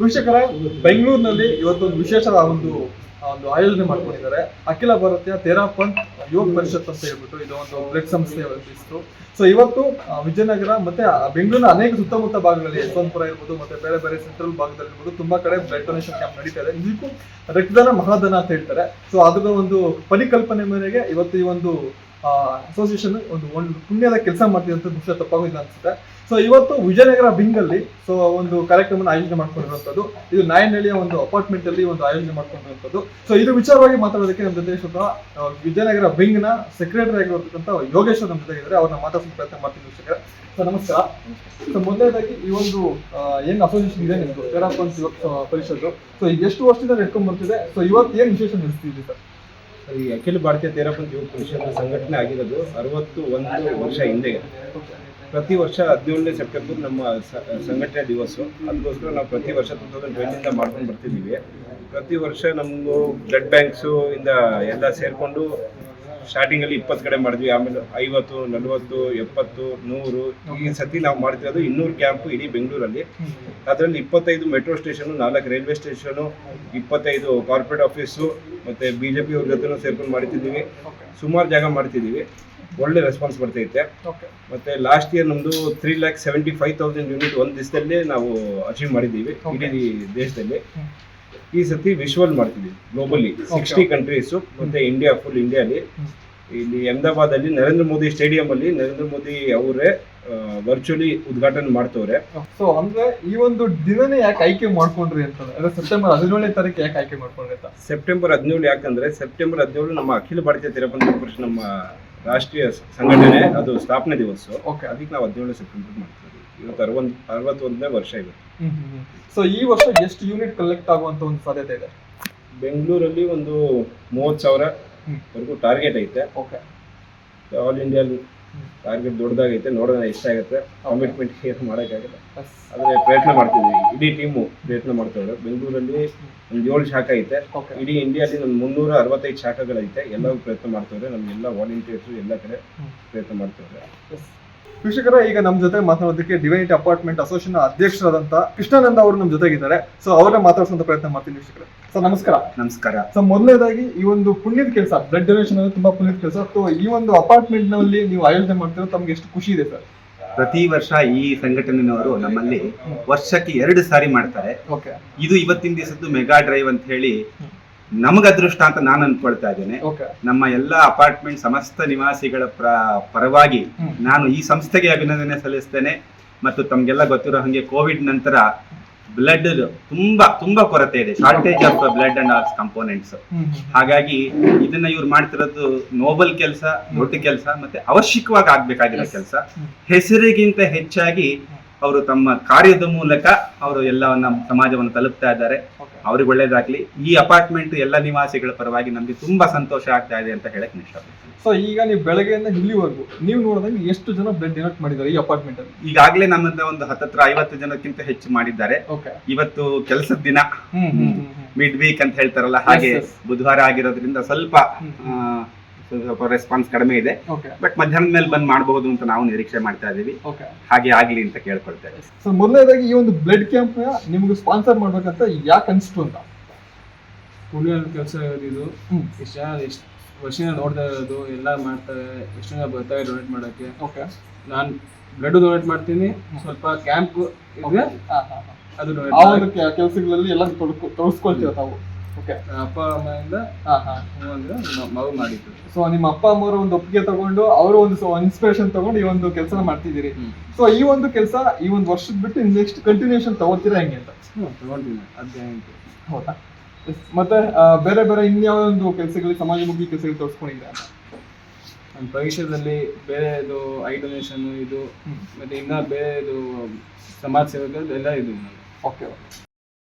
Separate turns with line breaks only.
ವೀಕ್ಷಕರೇ ಬೆಂಗಳೂರಿನಲ್ಲಿ ಇವತ್ತೊಂದು ವಿಶೇಷದ ಒಂದು ಒಂದು ಆಯೋಜನೆ ಮಾಡ್ಕೊಂಡಿದ್ದಾರೆ. ಅಖಿಲ ಭಾರತೀಯ ತೇರಾಪಂತ್ ಯೋಗ ಪರಿಷತ್ ಅಂತ ಹೇಳ್ಬಿಟ್ಟು ಇದು ಒಂದು ಬ್ಲಡ್ ಸಂಸ್ಥೆ ಇತ್ತು. ಸೊ ಇವತ್ತು ವಿಜಯನಗರ ಮತ್ತೆ ಬೆಂಗಳೂರಿನ ಅನೇಕ ಸುತ್ತಮುತ್ತ ಭಾಗಗಳಲ್ಲಿ ಯಶವಂತಪುರ ಇರ್ಬೋದು, ಮತ್ತೆ ಬೇರೆ ಬೇರೆ ಸೆಂಟ್ರಲ್ ಭಾಗದಲ್ಲಿ ಇರ್ಬೋದು, ತುಂಬಾ ಕಡೆ ಬ್ಲಡ್ ಡೊನೇಷನ್ ಕ್ಯಾಂಪ್ ನಡೀತಾ ಇದೆ. ಇದಕ್ಕೂ ರಕ್ತದಾನ ಮಹಾದಾನ ಅಂತ ಹೇಳ್ತಾರೆ. ಸೊ ಅದರ ಒಂದು ಪರಿಕಲ್ಪನೆ ಮೇರೆಗೆ ಇವತ್ತು ಈ ಒಂದು ಅಸೋಸಿಯೇಷನ್ ಒಂದು ಒಂದು ಪುಣ್ಯದ ಕೆಲಸ ಮಾಡ್ತಿದೆ ಅಂತ ದೃಶ್ಯ ತಪ್ಪಾಗೋದಿಲ್ಲ ಅನ್ಸುತ್ತೆ. ಸೊ ಇವತ್ತು ವಿಜಯನಗರ ಬಿಂಗ್ ಅಲ್ಲಿ ಸೊ ಒಂದು ಕಾರ್ಯಕ್ರಮವನ್ನು ಆಯೋಜನೆ ಮಾಡ್ಕೊಂಡಿರುವಂತದ್ದು ಇದು ನಾಯನಹಳ್ಳಿಯ ಒಂದು ಅಪಾರ್ಟ್ಮೆಂಟ್ ಅಲ್ಲಿ ಒಂದು ಆಯೋಜನೆ ಮಾಡ್ಕೊಂಡಿರುವಂತದ್ದು ಸೊ ಇದು ವಿಚಾರವಾಗಿ ಮಾತಾಡೋದಕ್ಕೆ ನಮ್ಮ ಜೊತೆ ಸ್ವಲ್ಪ ವಿಜಯನಗರ ಬಿಂಗ್ನ ಸೆಕ್ರೆಟರಿ ಆಗಿರ್ತಕ್ಕಂಥ ಯೋಗೇಶ್ವರ್ ನಮ್ಮ ಜೊತೆ ಇದ್ದಾರೆ. ಅವ್ರನ್ನ ಮಾತಾಡ್ಸೋ ಪ್ರಯತ್ನ ಮಾಡ್ತೀನಿ ಸೊ ನಮಸ್ಕಾರ. ಸೊ ಮೊದಲನೇದಾಗಿ ಈ ಒಂದು ಏನು ಅಸೋಸಿಯೇಷನ್ ಇದೆ ನಿಮ್ದು? ಯುವಕ ಪರಿಷತ್ತು. ಸೊ ಎಷ್ಟು ವರ್ಷದಿಂದ ನಡ್ಕೊಂಡ್ ಬರ್ತಿದೆ? ಸೊ ಇವತ್ತು ಏನ್ ವಿಶೇಷ ನಡೆಸ್ತಿದ್ದೀವಿ ಸರ್?
ಈ ಅಖಿಲ ಭಾರತೀಯ ತೇರಪಂಥ ಯುವ ಪರಿಷತ್ ಸಂಘಟನೆ ಆಗಿರೋದು ಅರವತ್ತು ಒಂದು ವರ್ಷ ಹಿಂದೆ ಪ್ರತಿ ವರ್ಷ ಹದಿನೇಳನೇ ಸೆಪ್ಟೆಂಬರ್ ನಮ್ಮ ಸಂಘಟನೆ ದಿವಸ. ಅದಕ್ಕೋಸ್ಕರ ನಾವು ಪ್ರತಿ ವರ್ಷ ಟೂ ತೌಸಂಡ್ ಟ್ವೆಂಟಿಯಿಂದ ಮಾಡ್ಕೊಂಡು ಬರ್ತಿದ್ದೀವಿ. ಪ್ರತಿ ವರ್ಷ ನಮಗೂ ಬ್ಲಡ್ ಬ್ಯಾಂಕ್ಸು ಇಂದ ಎಲ್ಲ ಸೇರಿಕೊಂಡು ಸ್ಟಾರ್ಟಿಂಗಲ್ಲಿ ಇಪ್ಪತ್ತು ಕಡೆ ಮಾಡಿದ್ವಿ ಆಮೇಲೆ ಐವತ್ತು ನಲವತ್ತು ಎಪ್ಪತ್ತು ನೂರು ಈ ಸತಿ ನಾವು ಮಾಡ್ತಿರೋದು ಇನ್ನೂರು ಕ್ಯಾಂಪ್ ಇಡೀ ಬೆಂಗಳೂರಲ್ಲಿ. ಅದರಲ್ಲಿ ಇಪ್ಪತ್ತೈದು ಮೆಟ್ರೋ ಸ್ಟೇಷನು ನಾಲ್ಕು ರೈಲ್ವೆ ಸ್ಟೇಷನು ಇಪ್ಪತ್ತೈದು ಕಾರ್ಪೊರೇಟ್ ಆಫೀಸು ಮತ್ತು ಬಿ ಜೆ ಪಿ ಅವ್ರ ಜೊತೆನೂ ಸೇರ್ಕೊಂಡು ಮಾಡ್ತಿದ್ದೀವಿ. ಸುಮಾರು ಜಾಗ ಮಾಡ್ತಿದ್ದೀವಿ. ಒಳ್ಳೆ ರೆಸ್ಪಾನ್ಸ್ ಬರ್ತೈತೆ.
ಮತ್ತೆ
ಮತ್ತು ಲಾಸ್ಟ್ ಇಯರ್ ನಮ್ದು three lakh seventy five thousand unit ಒಂದು ದಿವಸದಲ್ಲಿ ನಾವು ಅಚೀವ್ ಮಾಡಿದ್ದೀವಿ ಇಡೀ ದೇಶದಲ್ಲಿ. ಈ ಸತಿ ವಿಶ್ವಲ್ ಮಾಡ್ತೀವಿ ಗ್ಲೋಬಲಿ ಸಿಕ್ಸ್ಟಿ ಕಂಟ್ರೀಸು ಮತ್ತೆ ಇಂಡಿಯಾ ಫುಲ್ ಇಂಡಿಯಾಲಿ ಇಲ್ಲಿ ಅಹಮದಾಬಾದ್ ಅಲ್ಲಿ ನರೇಂದ್ರ ಮೋದಿ ಸ್ಟೇಡಿಯಂ ಅಲ್ಲಿ ನರೇಂದ್ರ ಮೋದಿ ಅವರೇ ವರ್ಚುವಲಿ ಉದ್ಘಾಟನೆ ಮಾಡ್ತವ್ರೆ.
ಸೊ ಅಂದ್ರೆ ಈ ಒಂದು ದಿನನೇ ಯಾಕೆ ಆಯ್ಕೆ ಮಾಡ್ಕೊಂಡ್ರಿ ಅಂತ ಅಂದ್ರೆ ಸೆಪ್ಟೆಂಬರ್ ಹದಿನೇಳನೇ ತಾರೀಕು ಯಾಕೆ ಆಯ್ಕೆ ಮಾಡ್ಕೊಂಡ್ರಿ ಅಂತ?
ಸೆಪ್ಟೆಂಬರ್ ಹದಿನೇಳು ಯಾಕಂದ್ರೆ ಸೆಪ್ಟೆಂಬರ್ ಹದಿನೇಳು ನಮ್ಮ ಅಖಿಲ ಭಾರತೀಯ ತಿರಪಂಥ ನಮ್ಮ ರಾಷ್ಟ್ರೀಯ ಸಂಘಟನೆ ಅದು ಸ್ಥಾಪನೆ ದಿವಸ.
ಓಕೆ
ಅದಕ್ಕೆ ನಾವು ಹದಿನೇಳು ಸೆಪ್ಟೆಂಬರ್ ಮಾಡ್ತೀವಿ. ಇವತ್ತು ಅರವತ್ತು ಅರವತ್ತೊಂದನೇ ವರ್ಷ ಇವತ್ತು.
ಸೊ ಈ ವರ್ಷ ಎಷ್ಟು ಯೂನಿಟ್ ಕಲೆಕ್ಟ್ ಆಗುವಂತ ಒಂದು ಸಾಧ್ಯತೆ ಇದೆ?
ಬೆಂಗಳೂರಲ್ಲಿ ಒಂದು ಮೂವತ್ತು ಸಾವಿರ
ಹ್ಮ್.
ವರೆಗೂ ಟಾರ್ಗೆಟ್ ಐತೆ.
ಓಕೆ
ಆಲ್ ಇಂಡಿಯಾ ಟಾರ್ಗೆಟ್ ದೊಡ್ಡದಾಗೈತೆ ನೋಡೋಣ ಎಷ್ಟಾಗುತ್ತೆ. ಕಮಿಟ್ಮೆಂಟ್ ಏನು ಮಾಡೋಕ್ಕಾಗಲ್ಲ. ಆದರೆ ಪ್ರಯತ್ನ ಮಾಡ್ತಿದ್ವಿ ಇಡೀ ಟೀಮು ಪ್ರಯತ್ನ ಮಾಡ್ತಾವ್ರೆ. ಬೆಂಗಳೂರಲ್ಲಿ ಒಂದು ಏಳು ಶಾಖ ಐತೆ. ಇಡೀ ಇಂಡಿಯಾದಲ್ಲಿ ಒಂದು ಮುನ್ನೂರ ಅರವತ್ತೈದು ಶಾಖಗಳೈತೆ. ಎಲ್ಲವೂ ಪ್ರಯತ್ನ ಮಾಡ್ತಾವ್ರೆ. ನಮ್ಗೆಲ್ಲ ವಾಲಂಟಿಯರ್ಸು ಎಲ್ಲ ಕಡೆ. ಪ್ರಯತ್ನ ಮಾಡ್ತವ್ರೆ.
ವೀಕ್ಷಕರ ಈಗ ನಮ್ಮ ಜೊತೆ ಮಾತಾಡೋದಕ್ಕೆ ಡಿವೈನಿಟಿ ಅಪಾರ್ಟ್ಮೆಂಟ್ ಅಸೋಸಿಯೇಷನ್ ಅಧ್ಯಕ್ಷರಾದಂತ ಕೃಷ್ಣಾನಂದ ಅವರು ನಮ್ಮ ಜೊತೆಗಿದ್ದಾರೆ. ಸೊ ಅವರನ್ನ ಮಾತಾಡಿಸುವಂತ ಪ್ರಯತ್ನ ಮಾಡ್ತೀನಿ ವೀಕ್ಷಕರೇ. ಸರ್ ನಮಸ್ಕಾರ.
ನಮಸ್ಕಾರ.
ಸೊ ಮೊದಲನೇದಾಗಿ ಈ ಒಂದು ಪುಣ್ಯದ ಕೆಲಸ ಬ್ಲಡ್ ಡೊನೇಷನ್ ಅಂದ್ರೆ ತುಂಬಾ ಪುಣ್ಯದ ಕೆಲಸ. ಸೊ ಈ ಒಂದು ಅಪಾರ್ಟ್ಮೆಂಟ್ನಲ್ಲಿ ನೀವು ಆಯೋಜನೆ ಮಾಡ್ತಿರೋ ತಮ್ಗೆ ಎಷ್ಟು ಖುಷಿ ಇದೆ ಸರ್?
ಪ್ರತಿ ವರ್ಷ ಈ ಸಂಘಟನೆಯವರು ನಮ್ಮಲ್ಲಿ ವರ್ಷಕ್ಕೆ ಎರಡು ಸಾರಿ ಮಾಡ್ತಾರೆ.
ಓಕೆ
ಇದು ಇವತ್ತಿನ ದಿವಸದ್ದು ಮೆಗಾ ಡ್ರೈವ್ ಅಂತ ಹೇಳಿ ನಮಗ ಅದೃಷ್ಟ ಅಂತ ನಾನು ಅನ್ಕೊಳ್ತಾ ಇದ್ದೇನೆ. ನಮ್ಮ ಎಲ್ಲ ಅಪಾರ್ಟ್ಮೆಂಟ್ ಸಮಸ್ತ ನಿವಾಸಿಗಳ ಪ್ರ ಪರವಾಗಿ ನಾನು ಈ ಸಂಸ್ಥೆಗೆ ಅಭಿನಂದನೆ ಸಲ್ಲಿಸ್ತೇನೆ. ಮತ್ತು ತಮ್ಗೆಲ್ಲ ಗೊತ್ತಿರೋ ಹಂಗೆ ಕೋವಿಡ್ ನಂತರ ಬ್ಲಡ್ ತುಂಬಾ ತುಂಬಾ ಕೊರತೆ ಇದೆ. Shortage of blood and also components ಹಾಗಾಗಿ ಇದನ್ನ ಇವ್ರು ಮಾಡ್ತಿರೋದು ನೋಬಲ್ ಕೆಲಸ ದೊಡ್ಡ ಕೆಲಸ ಮತ್ತೆ ಅವಶ್ಯಕವಾಗಿ ಆಗ್ಬೇಕಾಗಿರೋ. ಕೆಲಸ. ಹೆಸರಿಗಿಂತ ಹೆಚ್ಚಾಗಿ ಅವರು ತಮ್ಮ ಕಾರ್ಯದ ಮೂಲಕ ಅವರು ಎಲ್ಲವನ್ನ ಸಮಾಜವನ್ನು ತಲುಪ್ತಾ ಇದ್ದಾರೆ. ಅವ್ರಿಗೆ ಒಳ್ಳೇದಾಗ್ಲಿ. ಈ ಅಪಾರ್ಟ್ಮೆಂಟ್ ಎಲ್ಲ ನಿವಾಸಿಗಳ ಪರವಾಗಿ ನಮ್ಗೆ ತುಂಬಾ ಸಂತೋಷ ಆಗ್ತಾ ಇದೆ ಅಂತ ಹೇಳಕ್ ಇಷ್ಟಪಡ್ತೀನಿ.
ಸೊ ಈಗ ನೀವು ಬೆಳಗ್ಗೆಯಿಂದ ಇಲ್ಲಿವರೆಗೂ ನೀವು ನೋಡಿದಂಗೆ ಎಷ್ಟು ಜನ ಬ್ಲಡ್ ಡೊನೇಟ್ ಮಾಡಿದ್ದಾರೆ ಈ ಅಪಾರ್ಟ್ಮೆಂಟ್ ಅಲ್ಲಿ?
ಈಗಾಗಲೇ ನಮ್ಮನ್ನ ಒಂದು ಹತ್ತತ್ರ ಐವತ್ತು ಜನಕ್ಕಿಂತ ಹೆಚ್ಚು ಮಾಡಿದ್ದಾರೆ. ಇವತ್ತು ಕೆಲಸದ ದಿನ. ಮಿಡ್ ವೀಕ್ ಅಂತ ಹೇಳ್ತಾರಲ್ಲ ಹಾಗೆ. ಬುಧವಾರ ಆಗಿರೋದ್ರಿಂದ ಸ್ವಲ್ಪ ಸ್ವಲ್ಪ ರೆಸ್ಪಾನ್ಸ್ ಕಡಿಮೆ ಇದೆ.
ಓಕೆ
ಬಟ್ ಮಧ್ಯಾಹ್ನದ ಮೇಲೆ ಬಂದ್ ಮಾಡಬಹುದು ಅಂತ ನಾವು ನಿರೀಕ್ಷೆ ಮಾಡ್ತಾ ಇದೀವಿ.
ಓಕೆ
ಹಾಗೆ ಆಗ್ಲಿ ಅಂತ ಕೇಳ್ಕೊಳ್ತೇವೆ
ಸೊ ಮೊದಲನೇದಾಗಿ ಈ ಒಂದು ಬ್ಲಡ್ ಕ್ಯಾಂಪ್ ನಿಮ್ಗೆ ಸ್ಪಾನ್ಸರ್ ಮಾಡ್ಬೇಕಂತ ಯಾಕೆ ಅನ್ಸ್ತು ಅಂತ?
ಪುಣ್ಯದ ಕೆಲಸ ಇದು. ಎಷ್ಟು ಜನ ಎಷ್ಟು ವರ್ಷದಿಂದ ನೋಡ್ತಾ ಇರೋದು ಎಲ್ಲ ಮಾಡ್ತಾರೆ. ಎಷ್ಟು ಜನ ಬರ್ತಾರೆ ಡೊನೇಟ್ ಮಾಡೋಕ್ಕೆ.
ಓಕೆ
ನಾನು ಬ್ಲಡ್ ಡೊನೇಟ್ ಮಾಡ್ತೀನಿ. ಸ್ವಲ್ಪ ಕ್ಯಾಂಪ್ ಇದೆ ಅದು ಡೊನೇಟ್
ಆ ಒಂದು ಕೆಲಸಗಳಲ್ಲಿ ಎಲ್ಲ ತೊಡಕು ತೊಡಸ್ಕೊಳ್ತೀರ ತಾವು? ಓಕೆ
ಅಪ್ಪ ಅಮ್ಮಯಿಂದ
ಹಾ ಹಾ.
ಹ್ಞೂ ಮಗು ಮಾಡಿದ್ರು
ಸೊ ನಿಮ್ಮ ಅಪ್ಪ ಅಮ್ಮರ ಒಂದು ಒಪ್ಪಿಗೆ ತಗೊಂಡು ಅವರು ಒಂದು ಇನ್ಸ್ಪಿರೇಷನ್ ತಗೊಂಡು ಈ ಒಂದು ಕೆಲಸ ಮಾಡ್ತಿದ್ದೀರಿ. ಸೊ ಈ ಒಂದು ಕೆಲಸ ಈ ಒಂದು ವರ್ಷದ ಬಿಟ್ಟು ನೆಕ್ಸ್ಟ್ ಕಂಟಿನ್ಯೂಷನ್ ತಗೋತೀರಾ ಹೆಂಗೆ ಅಂತ?
ಹದಿನೆಂಟು
ಹೌದಾ? ಮತ್ತೆ ಬೇರೆ ಬೇರೆ ಇನ್ಯಾವ ಒಂದು ಕೆಲಸಗಳಿಗೆ ಸಮಾಜಮುಖಿ ಕೆಲಸಗಳು ತೋರಿಸ್ಕೊಂಡಿದ್ದೀರಾ?
ನನ್ನ ಭವಿಷ್ಯದಲ್ಲಿ ಬೇರೆದು ಐ ಡೊನೇಷನ್ ಇದು. ಮತ್ತೆ ಇನ್ನ ಬೇರೆದು ಸಮಾಜ ಸೇವೆಗಳು ಎಲ್ಲ ಇದು.
Okay okay